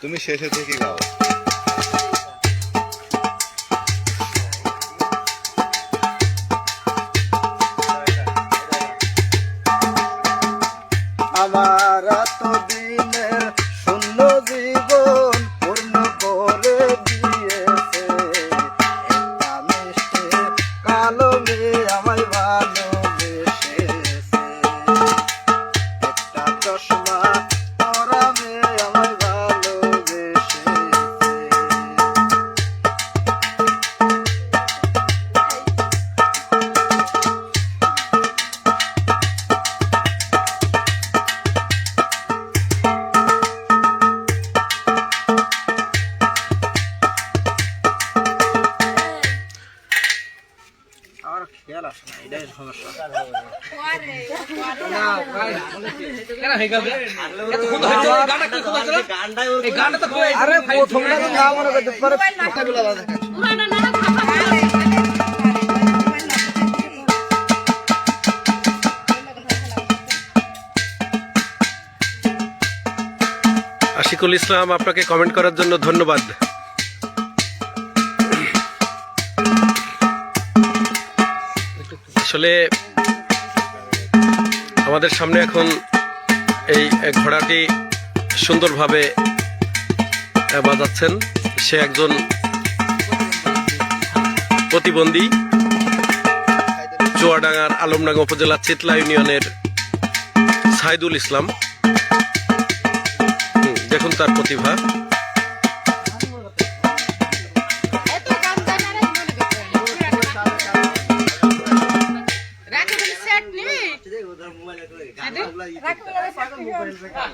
তুমি শেষে থেকে গাও। দিনের শূন্য জীবন পূর্ণ করে কালো মেয়ে আমায় ভালোবেসেছে আমার খেয়াল আসে না এটাই সমস্যা আরে প্রথমটা তো না মনে করতে পারে আশিকুল ইসলাম আপনাকে কমেন্ট করার জন্য ধন্যবাদ আসলে আমাদের সামনে এখন এই ঘোড়াটি সুন্দরভাবে বাজাচ্ছেন। সে একজন প্রতিবন্ধী চুয়াডাঙ্গার আলমডাঙ্গা উপজেলা চিতলা ইউনিয়নের সাইদুল ইসলাম। দেখুন তার প্রতিভা। મોબાઈಲ್